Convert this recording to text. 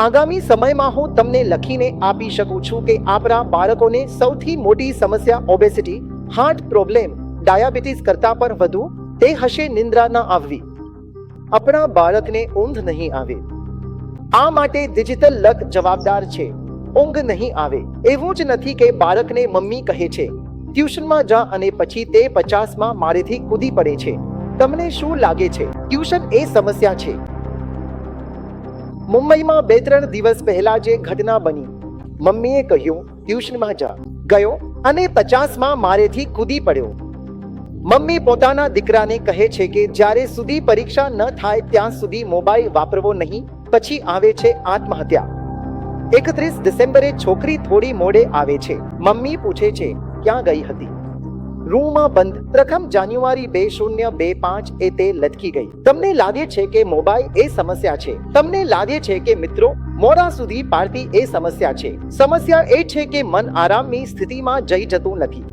આગામી સમયમાં હું તમને લખીને આપી શકું છું કે આપણા બાળકોને સૌથી મોટી સમસ્યા ઓબેસિટી હાર્ટ પ્રોબ્લેમ ડાયાબિટીસ કરતા પણ વધુ, તે હશે નિંદ્રા ન આવવી. આપણા બાળકને ઊંઘ નહીં આવે. આ માટે ડિજિટલ લક જવાબદાર છે. ઊંઘ નહીં આવે. એવું જ નથી કે બાળકને મમ્મી કહે છે, ટ્યુશનમાં જા અને પછી તે પચાસમાં મારેથી કૂદી પડે છે. તમને શું લાગે છે? ટ્યુશન એ સમસ્યા છે. મુંબઈમાં બે ત્રણ દિવસ પહેલા જે ઘટના બની, મમ્મીએ કહ્યું, ટ્યુશનમાં જા. ગયો અને પચાસમાં મારેથી કૂદી પડ્યો. મમ્મી પોતાના દીકરાને કહે છે કે, જ્યારે સુધી પરીક્ષા ન થાય ત્યાં સુધી મોબાઈલ વાપરવો નહીં, પછી આવે છે આત્મહત્યા. એકત્રીસ ડિસેમ્બરે છોકરી થોડી મોડે આવે છે. મમ્મી પૂછે છે, ક્યાં ગઈ હતી? રૂમમાં બંધ. પ્રથમ જાન્યુઆરી બે શૂન્ય બે પાંચ એ તે લટકી ગઈ. તમને લાગે છે કે મોબાઈલ એ સમસ્યા છે. તમને લાગે છે કે મિત્રો, મોડા સુધી પાર્ટી એ સમસ્યા છે. સમસ્યા એ છે કે મન આરામની સ્થિતિમાં જઈ જતું નથી.